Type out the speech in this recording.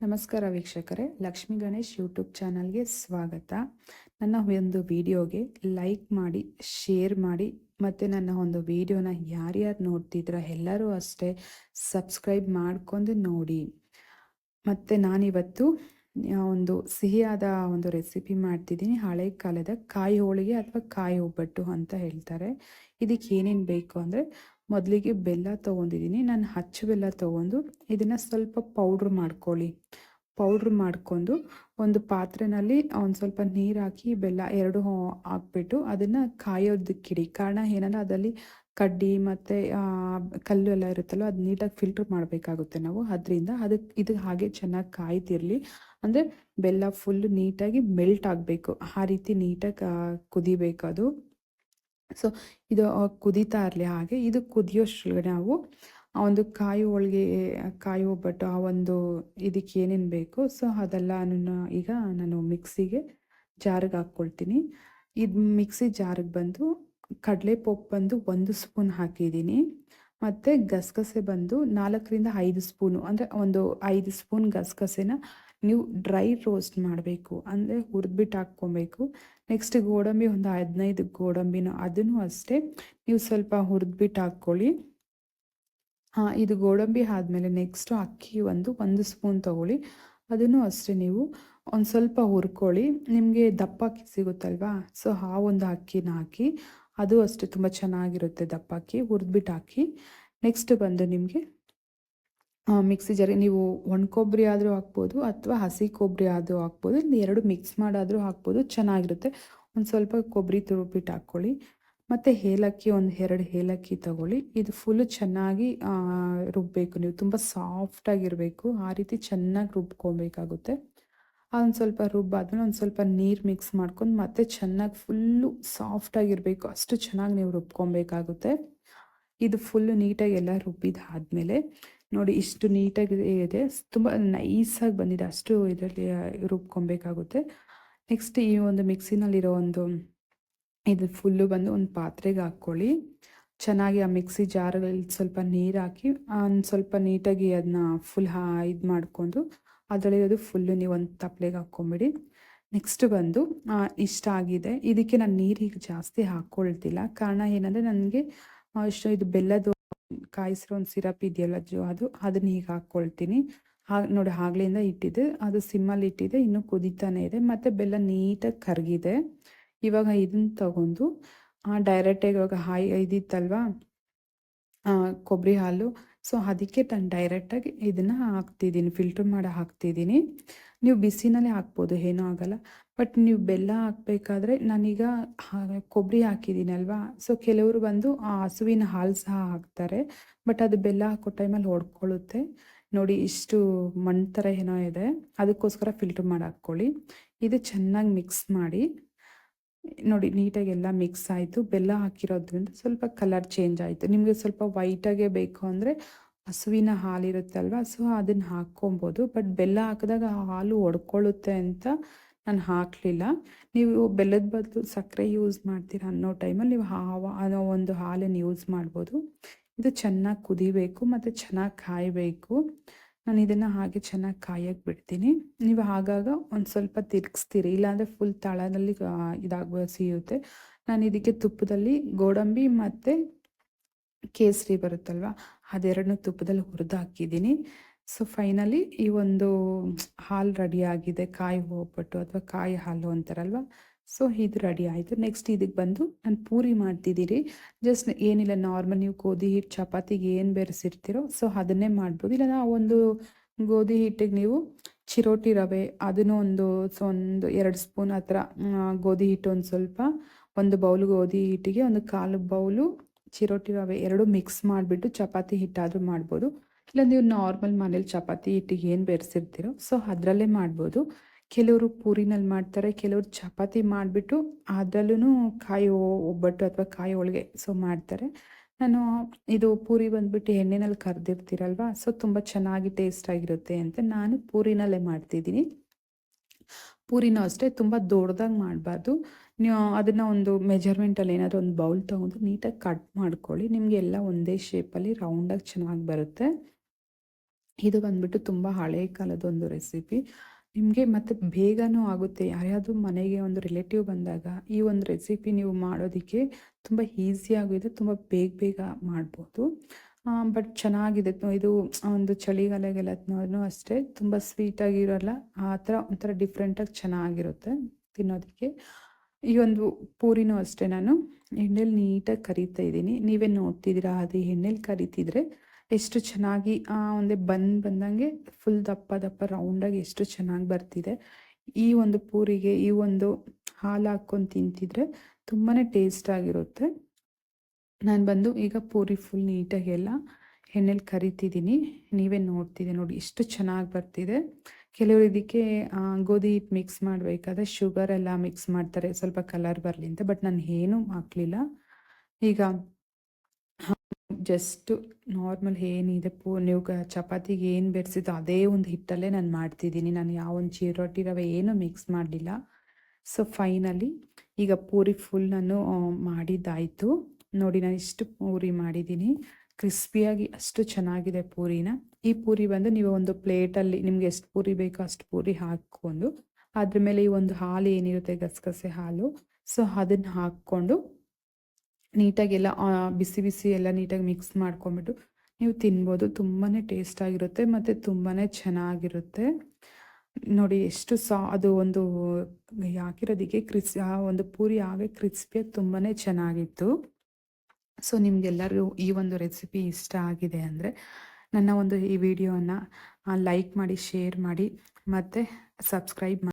ನಮಸ್ಕಾರ ವೀಕ್ಷಕರೇ, ಲಕ್ಷ್ಮೀ ಗಣೇಶ್ ಯೂಟ್ಯೂಬ್ ಚಾನಲ್ಗೆ ಸ್ವಾಗತ. ನನ್ನ ಒಂದು ವಿಡಿಯೋಗೆ ಲೈಕ್ ಮಾಡಿ, ಶೇರ್ ಮಾಡಿ, ಮತ್ತು ನನ್ನ ಒಂದು ವಿಡಿಯೋನ ಯಾರ್ಯಾರು ನೋಡ್ತಿದ್ರ ಎಲ್ಲರೂ ಅಷ್ಟೇ ಸಬ್ಸ್ಕ್ರೈಬ್ ಮಾಡ್ಕೊಂಡು ನೋಡಿ. ಮತ್ತು ನಾನಿವತ್ತು ಒಂದು ಸಿಹಿಯಾದ ಒಂದು ರೆಸಿಪಿ ಮಾಡ್ತಿದ್ದೀನಿ. ಹಳೆ ಕಾಲದ ಕಾಯಿ ಹೋಳಿಗೆ ಅಥವಾ ಕಾಯಿ ಒಬ್ಬಟ್ಟು ಅಂತ ಹೇಳ್ತಾರೆ. ಇದಕ್ಕೆ ಏನೇನು ಬೇಕು ಅಂದರೆ ಮೊದಲಿಗೆ ಬೆಲ್ಲ ತೊಗೊಂಡಿದ್ದೀನಿ ನಾನು ಹಚ್ಚು ಬೆಲ್ಲ ತೊಗೊಂಡು ಇದನ್ನು ಸ್ವಲ್ಪ ಪೌಡ್ರ್ ಮಾಡ್ಕೊಳ್ಳಿ. ಪೌಡ್ರ್ ಮಾಡಿಕೊಂಡು ಒಂದು ಪಾತ್ರೆನಲ್ಲಿ ಒಂದು ಸ್ವಲ್ಪ ನೀರು ಹಾಕಿ, ಬೆಲ್ಲ ಎರಡು ಹಾಕ್ಬಿಟ್ಟು ಅದನ್ನು ಕಾಯೋದಕ್ಕಿಡಿ ಕಾರಣ ಏನಂದ್ರೆ ಅದರಲ್ಲಿ ಕಡ್ಡಿ ಮತ್ತು ಕಲ್ಲು ಎಲ್ಲ ಇರುತ್ತಲ್ಲ, ಅದು ನೀಟಾಗಿ ಫಿಲ್ಟ್ರ್ ಮಾಡಬೇಕಾಗುತ್ತೆ ನಾವು. ಅದರಿಂದ ಅದಕ್ಕೆ ಇದು ಹಾಗೆ ಚೆನ್ನಾಗಿ ಕಾಯ್ತಿರಲಿ. ಅಂದರೆ ಬೆಲ್ಲ ಫುಲ್ ನೀಟಾಗಿ ಮೆಲ್ಟ್ ಆಗಬೇಕು. ಆ ರೀತಿ ನೀಟಾಗಿ ಕುದಿಬೇಕು ಅದು ಸೊ, ಇದು ಕುದೀತಾ ಇರಲಿ ಹಾಗೆ, ಇದು ಕುದಿಯೋಷ್ಟ್ರೊಳಗೆ ನಾವು ಆ ಒಂದು ಕಾಯಿ ಹೋಳಿಗೆ, ಕಾಯಿ ಒಬ್ಬಟ್ಟು, ಆ ಒಂದು ಇದಕ್ಕೆ ಏನೇನು ಬೇಕು, ಸೊ, ಅದೆಲ್ಲ ಈಗ ನಾನು ಮಿಕ್ಸಿಗೆ ಜಾರಿಗೆ ಹಾಕ್ಕೊಳ್ತೀನಿ. ಇದು ಮಿಕ್ಸಿ ಜಾರಿಗೆ ಬಂದು ಕಡಲೆ ಪಪ್ಪು ಬಂದು ಒಂದು ಸ್ಪೂನ್ ಹಾಕಿದ್ದೀನಿ. ಮತ್ತು ಗಸಗಸೆ ಬಂದು ನಾಲ್ಕರಿಂದ ಐದು ಸ್ಪೂನು, ಅಂದರೆ ಒಂದು ಐದು ಸ್ಪೂನ್ ಗಸಗಸೆನ ನೀವು ಡ್ರೈ ರೋಸ್ಟ್ ಮಾಡಬೇಕು, ಅಂದರೆ ಹುರಿದ್ಬಿಟ್ಟು ಹಾಕ್ಕೊಬೇಕು. ನೆಕ್ಸ್ಟ್ ಗೋಡಂಬಿ ಒಂದು ಹದಿನೈದು ಗೋಡಂಬಿನ ಅದನ್ನು ಅಷ್ಟೇ ನೀವು ಸ್ವಲ್ಪ ಹುರಿದ್ಬಿಟ್ಟು ಹಾಕ್ಕೊಳ್ಳಿ. ಹಾಂ, ಇದು ಗೋಡಂಬಿ ಆದಮೇಲೆ ನೆಕ್ಸ್ಟು ಅಕ್ಕಿ ಒಂದು ಒಂದು ಸ್ಪೂನ್ ತೊಗೊಳ್ಳಿ. ಅದನ್ನು ಅಷ್ಟೇ ನೀವು ಒಂದು ಸ್ವಲ್ಪ ಹುರ್ಕೊಳ್ಳಿ. ನಿಮಗೆ ದಪ್ಪ ಅಕ್ಕಿ ಸಿಗುತ್ತಲ್ವಾ? ಸೊ ಆ ಒಂದು ಅಕ್ಕಿನ ಹಾಕಿ, ಅದು ಅಷ್ಟೇ ತುಂಬ ಚೆನ್ನಾಗಿರುತ್ತೆ ದಪ್ಪ ಅಕ್ಕಿ ಹುರಿದ್ಬಿಟ್ಟು ಹಾಕಿ. ನೆಕ್ಸ್ಟ್ ಬಂದು ನಿಮಗೆ ಮಿಕ್ಸಿ ಜರಿ, ನೀವು ಒಣ ಕೊಬ್ಬರಿ ಆದರೂ ಹಾಕ್ಬೋದು ಅಥವಾ ಹಸಿ ಕೊಬ್ಬರಿ ಆದರೂ ಹಾಕ್ಬೋದು. ಎರಡು ಮಿಕ್ಸ್ ಮಾಡಾದರೂ ಹಾಕ್ಬೋದು, ಚೆನ್ನಾಗಿರುತ್ತೆ. ಒಂದು ಸ್ವಲ್ಪ ಕೊಬ್ಬರಿ ತುರುಪಿಟ್ಟು ಹಾಕ್ಕೊಳ್ಳಿ. ಮತ್ತು ಏಲಕ್ಕಿ, ಒಂದು ಎರಡು ಏಲಕ್ಕಿ ತಗೊಳ್ಳಿ. ಇದು ಫುಲ್ಲು ಚೆನ್ನಾಗಿ ರುಬ್ಬಬೇಕು ನೀವು ತುಂಬ ಸಾಫ್ಟಾಗಿರಬೇಕು ಆ ರೀತಿ ಚೆನ್ನಾಗಿ ರುಬ್ಕೊಬೇಕಾಗುತ್ತೆ. ಅದೊಂದು ಸ್ವಲ್ಪ ರುಬ್ಬಾದ್ಮೇಲೆ ಒಂದು ಸ್ವಲ್ಪ ನೀರು ಮಿಕ್ಸ್ ಮಾಡ್ಕೊಂಡು ಮತ್ತೆ ಚೆನ್ನಾಗಿ ಫುಲ್ಲು ಸಾಫ್ಟಾಗಿರಬೇಕು ಅಷ್ಟು ಚೆನ್ನಾಗಿ ನೀವು ರುಬ್ಕೊಬೇಕಾಗುತ್ತೆ. ಇದು ಫುಲ್ಲು ನೀಟಾಗಿ ಎಲ್ಲ ರುಬ್ಬಿದಾದ್ಮೇಲೆ ನೋಡಿ ಇಷ್ಟು ನೀಟಾಗಿ ಇದೆ ತುಂಬ ನೈಸಾಗಿ ಬಂದಿದೆ. ಅಷ್ಟು ಇದರಲ್ಲಿ ರುಬ್ಕೊಬೇಕಾಗುತ್ತೆ. ನೆಕ್ಸ್ಟ್ ಈ ಒಂದು ಮಿಕ್ಸಿನಲ್ಲಿರೋ ಒಂದು ಇದು ಫುಲ್ಲು ಬಂದು ಒಂದು ಪಾತ್ರೆಗೆ ಹಾಕ್ಕೊಳ್ಳಿ. ಚೆನ್ನಾಗಿ ಆ ಮಿಕ್ಸಿ ಜಾರಲ್ಲಿ ಸ್ವಲ್ಪ ನೀರು ಹಾಕಿ ಒಂದು ಸ್ವಲ್ಪ ನೀಟಾಗಿ ಅದನ್ನ ಫುಲ್ ಹಾ, ಇದು ಮಾಡಿಕೊಂಡು ಅದರಲ್ಲಿರೋದು ಫುಲ್ಲು ನೀವು ಒಂದು ತಪ್ಪಲೆಗೆ ಹಾಕ್ಕೊಂಬಿಡಿ. ನೆಕ್ಸ್ಟ್ ಬಂದು ಇಷ್ಟ ಆಗಿದೆ. ಇದಕ್ಕೆ ನಾನು ನೀರಿಗೆ ಜಾಸ್ತಿ ಹಾಕ್ಕೊಳ್ತಿಲ್ಲ. ಕಾರಣ ಏನಂದರೆ ನನಗೆ ಇಷ್ಟು ಇದು ಬೆಲ್ಲದ ಕಾಯಿಸಿರೋ ಒಂದು ಸಿರಪ್ ಇದೆಯಲ್ಲ ಜೋ, ಅದು ಅದನ್ನ ಈಗ ಹಾಕ್ಕೊಳ್ತೀನಿ ಹಾಗೆ ನೋಡಿ ಆಗ್ಲಿಂದ ಇಟ್ಟಿದೆ. ಅದು ಸಿಮ್ಮಲ್ಲಿ ಇಟ್ಟಿದೆ. ಇನ್ನೂ ಕುದಿತಾನೆ ಇದೆ. ಮತ್ತು ಬೆಲ್ಲ ನೀಟಾಗಿ ಕರಗಿದೆ. ಇವಾಗ ಇದನ್ನ ತಗೊಂಡು ಡೈರೆಕ್ಟಾಗಿ ಇವಾಗ ಹಾಯ್, ಇದಿತ್ತಲ್ವಾ? ಕೊಬ್ಬರಿ ಹಾಲು ಸೊ ಅದಕ್ಕೆ ನಾನು ಡೈರೆಕ್ಟಾಗಿ ಇದನ್ನು ಹಾಕ್ತಿದ್ದೀನಿ ಫಿಲ್ಟರ್ ಮಾಡಿ ಹಾಕ್ತಿದ್ದೀನಿ. ನೀವು ಬಿಸಿನಲ್ಲೇ ಹಾಕ್ಬೋದು, ಏನೂ ಆಗಲ್ಲ. ಬಟ್ ನೀವು ಬೆಲ್ಲ ಹಾಕಬೇಕಾದ್ರೆ ನಾನೀಗ ಕೊಬ್ಬರಿ ಹಾಕಿದ್ದೀನಿ ಅಲ್ವಾ? ಸೊ ಕೆಲವರು ಬಂದು ಆ ಹಸುವಿನ ಹಾಲು ಸಹ ಹಾಕ್ತಾರೆ. ಬಟ್ ಅದು ಬೆಲ್ಲ ಹಾಕೋ ಟೈಮಲ್ಲಿ ಹೊಡ್ಕೊಳ್ಳುತ್ತೆ. ನೋಡಿ, ಇಷ್ಟು ಮಣ್ಣು ಥರ ಏನೋ ಇದೆ. ಅದಕ್ಕೋಸ್ಕರ ಫಿಲ್ಟರ್ ಮಾಡಿ ಹಾಕ್ಕೊಳ್ಳಿ. ಇದು ಚೆನ್ನಾಗಿ ಮಿಕ್ಸ್ ಮಾಡಿ. ನೋಡಿ ನೀಟಾಗಿ ಎಲ್ಲ ಮಿಕ್ಸ್ ಆಯಿತು. ಬೆಲ್ಲ ಹಾಕಿರೋದ್ರಿಂದ ಸ್ವಲ್ಪ ಕಲರ್ ಚೇಂಜ್ ಆಯಿತು. ನಿಮಗೆ ಸ್ವಲ್ಪ ವೈಟಾಗೆ ಬೇಕು ಅಂದರೆ ಹಸುವಿನ ಹಾಲಿರುತ್ತಲ್ವ, ಸೊ ಅದನ್ನು ಹಾಕ್ಕೊಬೋದು. ಬಟ್ ಬೆಲ್ಲ ಹಾಕಿದಾಗ ಹಾಲು ಒಡ್ಕೊಳ್ಳುತ್ತೆ ಅಂತ ನಾನು ಹಾಕಲಿಲ್ಲ. ನೀವು ಬೆಲ್ಲದ ಬದಲು ಸಕ್ಕರೆ ಯೂಸ್ ಮಾಡ್ತೀರಾ ಅನ್ನೋ ಟೈಮಲ್ಲಿ ನೀವು ಹಾವ, ಅನ್ನೋ ಒಂದು ಹಾಲನ್ನು ಯೂಸ್ ಮಾಡ್ಬೋದು. ಇದು ಚೆನ್ನಾಗಿ ಕುದಿಬೇಕು ಮತ್ತು ಚೆನ್ನಾಗಿ ಕಾಯಬೇಕು. ನಾನು ಇದನ್ನು ಹಾಗೆ ಚೆನ್ನಾಗಿ ಕಾಯಕ್ಕೆ ಬಿಡ್ತೀನಿ. ನೀವು ಆಗಾಗ ಒಂದು ಸ್ವಲ್ಪ ತಿರುಗಿಸ್ತೀರಿ, ಇಲ್ಲಾಂದರೆ ಫುಲ್ ತಳದಲ್ಲಿ ಇದಾಗುವ ಸಿಗುತ್ತೆ ನಾನು ಇದಕ್ಕೆ ತುಪ್ಪದಲ್ಲಿ ಗೋಡಂಬಿ ಮತ್ತು ಕೇಸರಿ ಬರುತ್ತಲ್ವ ಅದೆರಡನ್ನೂ ತುಪ್ಪದಲ್ಲಿ ಹುರಿದು ಹಾಕಿದ್ದೀನಿ ಸೊ ಫೈನಲಿ ಈ ಒಂದು ಹಾಲು ರೆಡಿ ಆಗಿದೆ, ಕಾಯಿ ಒಬ್ಬಟ್ಟು ಅಥವಾ ಕಾಯಿ ಹಾಲು ಅಂತಾರಲ್ವ ಸೊ ಇದು ರೆಡಿ ಆಯಿತು. ನೆಕ್ಸ್ಟ್ ಇದಕ್ಕೆ ಬಂದು ನಾನು ಪೂರಿ ಮಾಡ್ತಿದ್ದೀರಿ ಜಸ್ಟ್ ಏನಿಲ್ಲ ನಾರ್ಮಲ್ ನೀವು ಗೋಧಿ ಹಿಟ್ಟು, ಚಪಾತಿಗೆ ಏನು ಬೆರೆಸಿರ್ತೀರೋ ಸೊ ಅದನ್ನೇ ಮಾಡ್ಬೋದು. ಇಲ್ಲ ಆ ಒಂದು ಗೋಧಿ ಹಿಟ್ಟಿಗೆ ನೀವು ಚಿರೋಟಿ ರವೆ, ಅದನ್ನು ಒಂದು, ಸೊ ಒಂದು ಎರಡು ಸ್ಪೂನ್ ಥರ ಗೋಧಿ ಹಿಟ್ಟು ಒಂದು ಸ್ವಲ್ಪ, ಒಂದು ಬೌಲು ಗೋಧಿ ಹಿಟ್ಟಿಗೆ ಒಂದು ಕಾಲು ಬೌಲು ಚಿರೋಟಿ ರವೆ ಎರಡು ಮಿಕ್ಸ್ ಮಾಡಿಬಿಟ್ಟು ಚಪಾತಿ ಹಿಟ್ಟಾದರೂ ಮಾಡ್ಬೋದು. ಇಲ್ಲ ನೀವು ನಾರ್ಮಲ್ ಮನೇಲಿ ಚಪಾತಿ ಹಿಟ್ಟಿಗೆ ಏನು ಬೆರೆಸಿರ್ತೀರೋ ಸೊ ಅದರಲ್ಲೇ ಮಾಡ್ಬೋದು. ಕೆಲವರು ಪೂರಿನಲ್ಲಿ ಮಾಡ್ತಾರೆ, ಕೆಲವರು ಚಪಾತಿ ಮಾಡಿಬಿಟ್ಟು ಅದರಲ್ಲೂ ಕಾಯಿ ಒಬ್ಬಟ್ಟು ಅಥವಾ ಕಾಯಿ ಹೋಳಿಗೆ ಸೊ ಮಾಡ್ತಾರೆ. ನಾನು ಇದು ಪೂರಿ ಬಂದ್ಬಿಟ್ಟು ಎಣ್ಣೆನಲ್ಲಿ ಕರೆದಿರ್ತೀರಲ್ವ ಸೊ ತುಂಬ ಚೆನ್ನಾಗಿ ಟೇಸ್ಟ್ ಆಗಿರುತ್ತೆ ಅಂತ ನಾನು ಪೂರಿನಲ್ಲೇ ಮಾಡ್ತಿದ್ದೀನಿ. ಪೂರಿನೂ ಅಷ್ಟೇ, ತುಂಬ ದೊಡ್ಡದಾಗಿ ಮಾಡಬಾರ್ದು. ನೀವು ಅದನ್ನು ಒಂದು ಮೆಜರ್ಮೆಂಟಲ್ಲಿ ಏನಾದರೂ ಒಂದು ಬೌಲ್ ತೊಗೊಂಡು ನೀಟಾಗಿ ಕಟ್ ಮಾಡ್ಕೊಳ್ಳಿ, ನಿಮಗೆ ಎಲ್ಲ ಒಂದೇ ಶೇಪಲ್ಲಿ ರೌಂಡಾಗಿ ಚೆನ್ನಾಗಿ ಬರುತ್ತೆ. ಇದು ಬಂದ್ಬಿಟ್ಟು ತುಂಬ ಹಳೆ ಕಾಲದೊಂದು ರೆಸಿಪಿ ನಿಮಗೆ ಮತ್ತು ಬೇಗನೂ ಆಗುತ್ತೆ. ಯಾರ್ಯಾವುದು ಮನೆಗೆ ಒಂದು ರಿಲೇಟಿವ್ ಬಂದಾಗ ಈ ಒಂದು ರೆಸಿಪಿ ನೀವು ಮಾಡೋದಕ್ಕೆ ತುಂಬ ಈಸಿಯಾಗಿದೆ ತುಂಬ ಬೇಗ ಬೇಗ ಮಾಡ್ಬೋದು. ಬಟ್ ಚೆನ್ನಾಗಿದೆ. ಇದು ಒಂದು ಚಳಿಗಾಲಗೆಲ್ಲನೂ ಅಷ್ಟೇ, ತುಂಬ ಸ್ವೀಟಾಗಿರೋಲ್ಲ ಆ ಥರ ಒಂಥರ ಡಿಫ್ರೆಂಟಾಗಿ ಚೆನ್ನಾಗಿರುತ್ತೆ ತಿನ್ನೋದಕ್ಕೆ. ಈ ಒಂದು ಪೂರಿನೂ ಅಷ್ಟೇ ನಾನು, ಎಣ್ಣೆಲಿ ನೀಟಾಗಿ ಕರಿತಾ ಇದ್ದೀನಿ. ನೀವೇ ನೋಡ್ತಿದ್ದೀರಾ, ಅದು ಎಣ್ಣೆಲಿ ಕರಿತಿದ್ರೆ ಎಷ್ಟು ಚೆನ್ನಾಗಿ ಒಂದೇ ಬಂದ್ ಬಂದಂಗೆ ಫುಲ್ ದಪ್ಪ ದಪ್ಪ ರೌಂಡಾಗಿ ಎಷ್ಟು ಚೆನ್ನಾಗಿ ಬರ್ತಿದೆ. ಈ ಒಂದು ಪೂರಿಗೆ, ಈ ಒಂದು ಹಾಲು ಹಾಕ್ಕೊಂಡು ತಿಂತಿದ್ರೆ ತುಂಬಾ ಟೇಸ್ಟ್ ಆಗಿರುತ್ತೆ. ನಾನು ಬಂದು ಈಗ ಪೂರಿ ಫುಲ್ ನೀಟಾಗಿ ಎಲ್ಲ ಎಣ್ಣೆಲಿ ಕರಿತಿದ್ದೀನಿ ನೀವೇ ನೋಡ್ತಿದ್ದೆ ನೋಡಿ ಎಷ್ಟು ಚೆನ್ನಾಗಿ ಬರ್ತಿದೆ. ಕೆಲವರು ಇದಕ್ಕೆ ಗೋಧಿ ಹಿಟ್ಟು ಮಿಕ್ಸ್ ಮಾಡಬೇಕಾದ್ರೆ ಶುಗರ್ ಎಲ್ಲ ಮಿಕ್ಸ್ ಮಾಡ್ತಾರೆ. ಸ್ವಲ್ಪ ಕಲರ್ ಬರಲಿ ಅಂತ ಬಟ್ ನಾನು ಏನೂ ಹಾಕಲಿಲ್ಲ. ಈಗ ಜಸ್ಟ್ ನಾರ್ಮಲ್ ಏನಿದೆ ಪೂ, ನೀವು ಚಪಾತಿಗೆ ಏನು ಬೆರೆಸಿದ್ದು ಅದೇ ಒಂದು ಹಿಟ್ಟಲ್ಲೇ ನಾನು ಮಾಡ್ತಿದ್ದೀನಿ. ನಾನು ಯಾವ ಒಂದು ಚಿರೋಟಿ ರವೆ ಏನು ಮಿಕ್ಸ್ ಮಾಡಲಿಲ್ಲ. ಸೊ ಫೈನಲಿ ಈಗ ಪೂರಿ ಫುಲ್ ನಾನು ಮಾಡಿದ್ದಾಯಿತು. ನೋಡಿ, ನಾನು ಇಷ್ಟು ಪೂರಿ ಮಾಡಿದ್ದೀನಿ. ಕ್ರಿಸ್ಪಿಯಾಗಿ ಅಷ್ಟು ಚೆನ್ನಾಗಿದೆ ಪೂರಿನ. ಈ ಪೂರಿ ಬಂದು ನೀವು ಒಂದು ಪ್ಲೇಟಲ್ಲಿ, ನಿಮ್ಗೆ ಎಷ್ಟು ಪೂರಿ ಬೇಕೋ ಅಷ್ಟು ಪೂರಿ ಹಾಕ್ಕೊಂಡು, ಅದ್ರ ಮೇಲೆ ಈ ಒಂದು ಹಾಲು ಏನಿರುತ್ತೆ ಗಸಗಸೆ ಹಾಲು, ಸೊ ಅದನ್ನು ಹಾಕ್ಕೊಂಡು ನೀಟಾಗೆಲ್ಲ ಬಿಸಿ ಬಿಸಿ ಎಲ್ಲ ನೀಟಾಗಿ ಮಿಕ್ಸ್ ಮಾಡ್ಕೊಂಬಿಟ್ಟು ನೀವು ತಿನ್ಬೋದು. ತುಂಬಾ ಟೇಸ್ಟ್ ಆಗಿರುತ್ತೆ ಮತ್ತು ತುಂಬಾ ಚೆನ್ನಾಗಿರುತ್ತೆ. ನೋಡಿ ಎಷ್ಟು ಸಾ, ಅದು ಒಂದು ಹಾಕಿರೋದಕ್ಕೆ ಕ್ರಿಸ್, ಆ ಒಂದು ಪೂರಿ ಹಾಗೆ ಕ್ರಿಸ್ಪಿಯಾಗಿ ತುಂಬಾ ಚೆನ್ನಾಗಿತ್ತು. ಸೊ, ನಿಮಗೆಲ್ಲರಿಗೂ ಈ ಒಂದು ರೆಸಿಪಿ ಇಷ್ಟ ಆಗಿದೆ ಅಂದರೆ ನನ್ನ ಒಂದು ಈ ವಿಡಿಯೋನ ಲೈಕ್ ಮಾಡಿ, ಶೇರ್ ಮಾಡಿ ಮತ್ತು ಸಬ್ಸ್ಕ್ರೈಬ್ ಮಾಡಿ